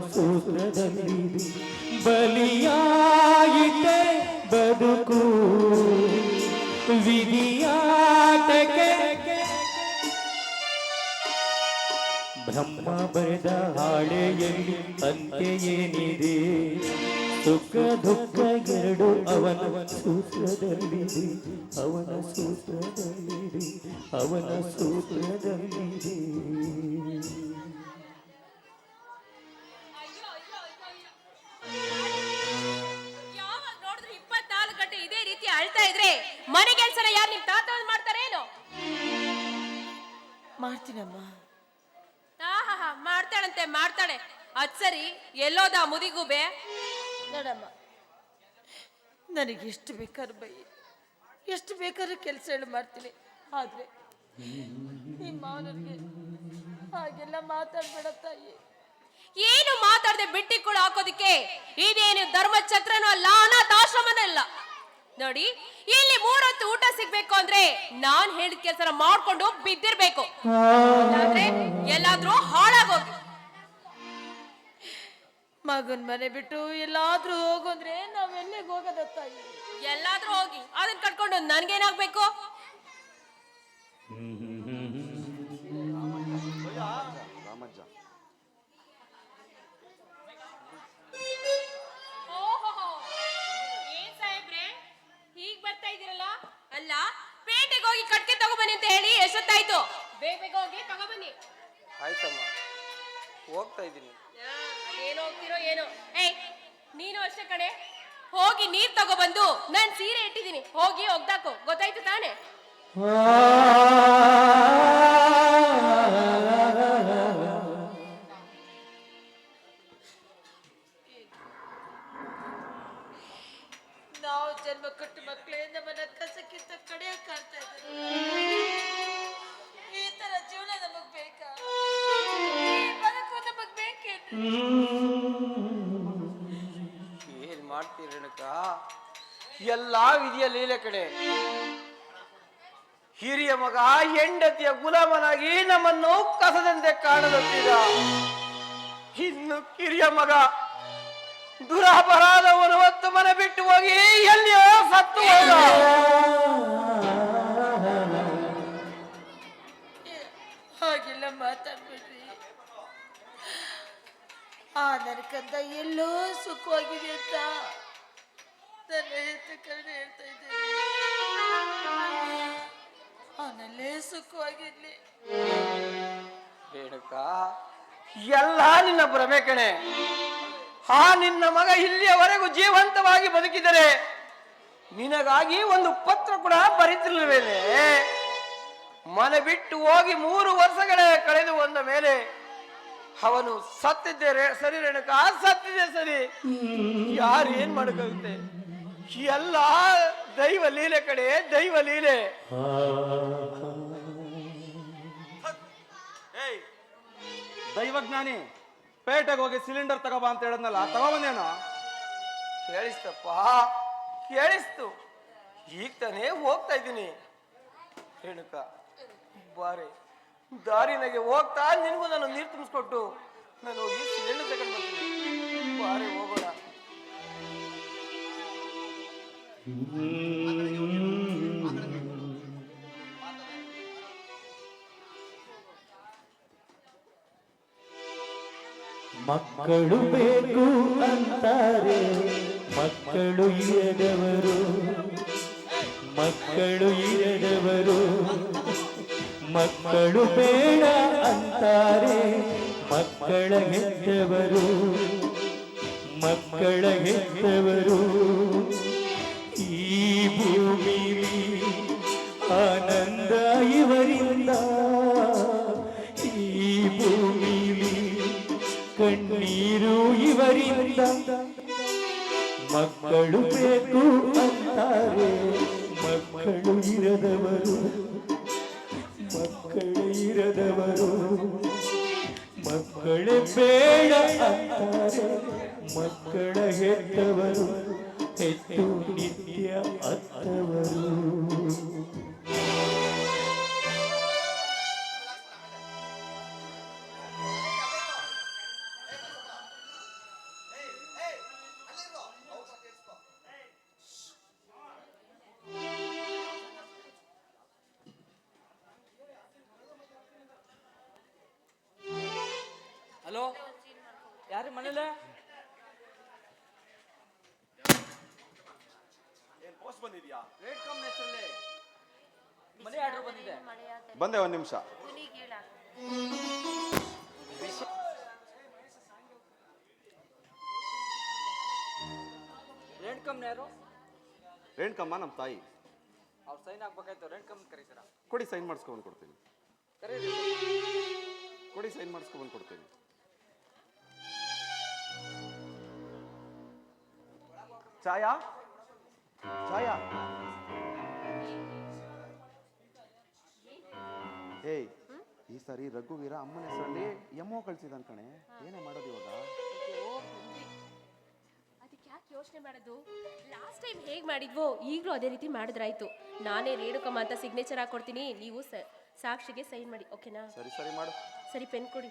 ಸೂತ್ರದಲ್ಲಿ ಬಲಿಯಾಯಿತೆ ಬದುಕು. ವಿಧಿಯಾಟಕ್ಕೆ ಬ್ರಹ್ಮ ಬರೆದ ಹಾಳೆಯಲ್ಲಿ ಅಂತ್ಯ ಏನಿದೆ? ಸುಖ, ದುಃಖ ಎರಡು ಅವನ ಸೂತ್ರದಲ್ಲಿದೆ. ಅವನ ಸೂತ್ರದಲ್ಲಿದೆ. ಅವನ ಸೂತ್ರದಲ್ಲಿದೆ. ಮನೆ ಕೆಲಸನ ಯಾರು ನಿಮ್ ತಾತ ಮಾಡ್ತಾರೆ ಮಾಡ್ತಾರೇನು? ಮಾಡ್ತೀನಮ್ಮ. ಆಹಾಹಾ ಮಾಡ್ತಾಳಂತೆ ಮಾಡ್ತಾಳೆ. ಅದ್ ಸರಿ ಎಲ್ಲೋದ ಮುದಿಗೂಬೆ ನೋಡಮ್ಮ ನನಗೆ ಎಷ್ಟು ಬೇಕಾದ್ರೂ ಬೈ ಎಷ್ಟು ಬೇಕಾದ್ರೂ ಕೆಲಸ ಹೇಳಿ ಮಾಡ್ತೀನಿ. ಆದ್ರೆ ನಿಮ್ಮ ಮಾವನವ್ರಿಗೆ ಹಾಗೆಲ್ಲ ಮಾತಾಡ್ಬೇಡ ತಾಯಿ. ಏನು ಮಾತಾಡದೆ ಬಿಟ್ಟಿ ಕೂಡ ಹಾಕೋದಿಕ್ಕೆ? ಇದೇನು ಧರ್ಮಛತ್ರನೂ ಅಲ್ಲ ಅನಾಥಾಶ್ರಮನೂ ಅಲ್ಲ. ನೋಡಿ ಇಲ್ಲಿ ಮೂರೊತ್ತು ಊಟ ಸಿಗ್ಬೇಕು ಅಂದ್ರೆ ನಾನ್ ಹೇಳಿದ ಕೆಲಸನ ಮಾಡ್ಕೊಂಡು ಬಿದ್ದಿರ್ಬೇಕು. ಇಲ್ಲಾಂದ್ರೆ ಎಲ್ಲಾದ್ರೂ ಹಾಳಾಗೋದು. ಮಗನ್ ಮನೆ ಬಿಟ್ಟು ಎಲ್ಲಾದ್ರೂ ಹೋಗು ಅಂದ್ರೆ ನಾವೆಲ್ಲಿಗೆ ಹೋಗೋದತ್ತ ಎಲ್ಲಾದ್ರೂ ಹೋಗಿ ಅದನ್ನ ಕಟ್ಕೊಂಡು ನನ್ಗೇನಾಗ್ಬೇಕು? ಹೋಗಿ ಕಟ್ಕೆ ತಗೊಬನ್ನಿ ಅಂತ ಹೇಳಿ ಎಷ್ಟೊತ್ತಾಯ್ತು? ಬೇಗ ಬೇಗ ಹೋಗಿ ತಗೊಬನ್ನಿ. ಆಯ್ತಮ್ಮ. ಹೋಗ್ತಾ ಇದ್ದೀನಿ. ಯಾ ಅದೇನೋ ಹೋಗ್ತಿರೋ ಏನೋ. ಏಯ್ ನೀನು ಅಷ್ಟೇ ಕಡೆ ಹೋಗಿ ನೀರ್ ತಗೋಬಂದು ನಾನ್ ಸೀರೆ ಇಟ್ಟಿದ್ದೀನಿ. ಹೋಗಿ ಒಗ್ದಾಕು. ಗೊತ್ತಾಯ್ತು ತಾನೆ? ಎಲ್ಲ ವಿಧಿಯ ಲೀಲೆ ಕಡೆ. ಹಿರಿಯ ಮಗ, ಹೆಂಡತಿಯ ಗುಲಾಮನಾಗಿ ನಮ್ಮನ್ನು ಕಸದಂತೆ ಕಾಣದಂತಿದ ಇನ್ನು ಕಿರಿಯ ಮಗ, ದುರಾಪರಾಧವನ್ನು ಹೊತ್ತು ಮನೆ ಬಿಟ್ಟು ಹೋಗಿ ಎಲ್ಲಿಯೋ ಸತ್ತು ಹೋದ. ಹಾಗೆಲ್ಲ ಮಾತಾಡ್ಬಿಡ್ರಿ ಆ ನರಕಂದ ಎಲ್ಲೋ ಸುಖವಾಗಿದೆ ಅಂತ. ಕರ್ಣ ಹೇಳ್ತಾ ಇದ್ದೇನೆ. ಅವನಲ್ಲೇ ಸುಖವಾಗಿರ್ಲಿ. ಬೇಡಕ ಎಲ್ಲ ನಿನ್ನ ಭ್ರಮೆ ಕಣೆ. ಆ ನಿನ್ನ ಮಗ ಇಲ್ಲಿಯವರೆಗೂ ಜೀವಂತವಾಗಿ ಬದುಕಿದರೆ ನಿನಗಾಗಿ ಒಂದು ಪತ್ರ ಕೂಡ ಬರೀತಿರ್ಲಿಲ್ವೇನೆ ಮನೆ ಬಿಟ್ಟು ಹೋಗಿ ಮೂರು ವರ್ಷಗಳೇ ಕಳೆದು ಬಂದ ಮೇಲೆ ಅವನು ಸತ್ತಿದ್ದೆ ಸರಿ ರೇಣುಕ ಸತ್ತಿದೆ ಸರಿ. ಯಾರು ಏನ್ ಮಾಡಕ್ಕಾಗುತ್ತೆ ಎಲ್ಲ ದೈವ ಲೀಲೆ ಕಡೆ ದೈವ ಲೀಲೆ. ದೈವಜ್ಞಾನಿ ಪೇಟೆಗೆ ಹೋಗಿ ಸಿಲಿಂಡರ್ ತಗೋಬಾ ಅಂತ ಹೇಳದ್ನಲ್ಲ ತಗೋಬಂದೇನ ಕೇಳಿಸ್ತಪ್ಪ ಕೇಳಿಸ್ತು. ಈಗ ತಾನೇ ಹೋಗ್ತಾ ಇದ್ದೀನಿ. ರೇಣುಕ ಬಾರೆ ದಾರಿನಾಗೆ ಹೋಗ್ತಾ ನಿನಗೂ ನಾನು ನೀರು ತುಂಬಿಸ್ಕೊಟ್ಟು ನಾನು ಹೋಗಿ ಸಿಲಿಂಡರ್ ತಗೊಂಡು ಮಕ್ಕಳು ಬೇಕು ಅಂತಾರೆ ಮಕ್ಕಳು ಇರದವರು ಮಕ್ಕಳು ಇರದವರು ಮಕ್ಕಳು ಬೇಡ ಅಂತಾರೆ ಮಕ್ಕಳ ಹೆತ್ತವರು. ಮಕ್ಕಳ ಹೆತ್ತವರು. ಕಣ್ಣೀರು ಇವರಿಂದ ಮಕ್ಕಳು ಬೇಕು ಅಂತಾರೆ ಮಕ್ಕಳು ಇರದವರು ಮಕ್ಕಳು ಇರದವರು ಮಕ್ಕಳೇ ಬೇಡ ಅಂತಾರೆ ಮಕ್ಕಳ ಹೆತ್ತವರು ಹೆತ್ತು ನಿತ್ಯ ಅತ್ತವರು ಹಲೋ? ಯಾರು ಮನೇಲೆ? ರೇಟ್ ಕಾಂಬಿನೇಷನ್ ಮನೆ ಆರ್ಡರ್ ಬಂದಿದೆ. ಬಂದೆ ಒಂದ್ ನಿಮಿಷ. ರೆಂಟ್ ಕಂಪ್ನಿ ಯಾರು? ರೇಣುಕಮ್ಮ ನಮ್ಮ ತಾಯಿ? ಅವ್ರು ಸೈನ್ ಆಗ್ಬೇಕಾಯ್ತು ರೆಂಟ್ ಕಂಪ್ನಿ ಕರೀತೀರಾ? ಕೊಡಿ ಸೈನ್ ಮಾಡಿಸ್ಕೊಂಡ್ ಕೊಡ್ತೀನಿ. ಕರೀರಿ. ಕೊಡಿ ಸೈನ್ ಮಾಡಿಸ್ಕೊಂಡ್ ಕೊಡ್ತೀನಿ. ಛಾಯಾ ಛಾಯಾ ಏಯ್ ಈ ಸಾರಿ ರಘುವೀರ ಅಮ್ಮನ ಹೆಸರಲ್ಲಿ ಎಮ್ಮೋ ಕಳ್ಸಿದಾನ್ ಕಣೆ. ಏನೇ ಮಾಡೋದು ಇವಾಗ? ಅದಕ್ಕೆ ಯಾಕೆ ಯೋಚನೆ ಮಾಡೋದು? ಲಾಸ್ಟ್ ಟೈಮ್ ಹೇಗೆ ಮಾಡಿದ್ವೋ ಈಗಲೂ ಅದೇ ರೀತಿ ಮಾಡಿದ್ರಾಯ್ತು. ನಾನೇ ರೇಣುಕಮ್ಮ ಅಂತ ಸಿಗ್ನೇಚರ್ ಹಾಕೊಡ್ತೀನಿ ನೀವು ಸಾಕ್ಷಿಗೆ ಸೈನ್ ಮಾಡಿ ಓಕೆನಾ ಸರಿ ಸರಿ ಮಾಡು. ಸರಿ ಪೆನ್ ಕೊಡಿ.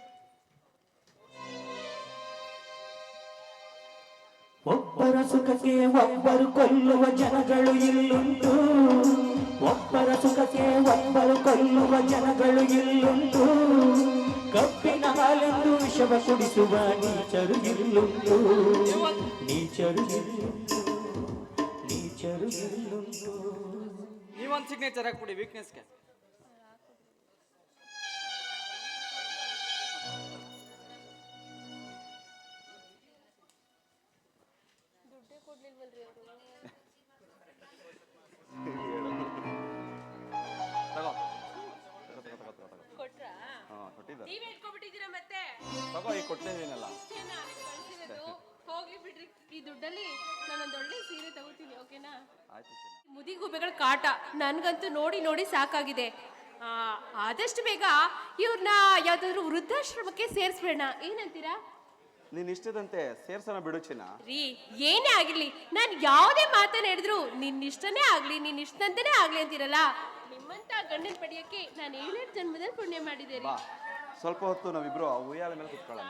ಒಬ್ಬರ ಸುಖಕ್ಕೆ ಒಬ್ಬರು ಕೊಲ್ಲುವ ಜನಗಳು ಇಲ್ಲುಂಟು. ಒಬ್ಬರ ಸುಖಕ್ಕೆ ಒಬ್ಬರು ಕೊಲ್ಲುವ ಜನಗಳು ಇಲ್ಲುಂಟು. ಕಬ್ಬಿನ ಹಾಲೆಂದು ವಿಷವ ಕುಡಿಸುವ ನೀಚರು ಇಲ್ಲುಂಟು. ನೀಚರು ನೀಚರು ಇಲ್ಲುಂಟು. ನೀವೊಂದು ಸಿಗ್ನೇಚರ್ ಹಾಕ್ಬಿಡಿ ವೀಕ್ನೆಸ್ಗೆ ತಗೋ ಈಗ ಕೊಟ್ಟಿದ್ದೀನಲ್ಲ ಹೋಗ್ಲಿ ಬಿಡ್ರಿ. ಈ ದುಡ್ಡಲ್ಲಿ ನಾನೊಂದು ಒಳ್ಳೆ ಸೀರೆ ತಗೋತೀನಿ ಓಕೆನಾ? ಆಯ್ತು ಮುದಿಗೂಬೆಗಳ ಕಾಟ ನನ್ಗಂತೂ ನೋಡಿ ನೋಡಿ ಸಾಕಾಗಿದೆ. ಆ, ಆದಷ್ಟು ಬೇಗ ಇವ್ರನ್ನ ಯಾವ್ದಾದ್ರು ವೃದ್ಧಾಶ್ರಮಕ್ಕೆ ಸೇರಿಸ್ಬೇಡ ಏನಂತೀರಾ? ನೀನ್ ಇಷ್ಟದಂತೆ ಸೇರ್ಸೋಣ ಬಿಡು ಚಿನ್ನ. ರೀ ಏನೇ ಆಗಿರ್ಲಿ ನಾನು ಯಾವುದೇ ಮಾತನ್ನ ಹೇಳಿದ್ರು ನಿನ್ನ ಇಷ್ಟನೇ ಆಗ್ಲಿ ನಿನ್ನ ಇಷ್ಟಂತನೇ ಆಗ್ಲಿ ಅಂತೀರಲ್ಲ? ನಿಮ್ಮಂತ ಗಂಡನ್ ಪಡೆಯಕ್ಕೆ ನಾನು ಏಳೆಂಟು ಜನ್ಮದಲ್ಲಿ ಪುಣ್ಯ ಮಾಡಿದೆ ರೀ. ಬಾ. ಸ್ವಲ್ಪ ಹೊತ್ತು ನಾವಿಬ್ರು ಆ ಉಯ್ಯಾಲ ಮೇಲೆ ಕುತ್ಕೊಳ್ಳೋಣ.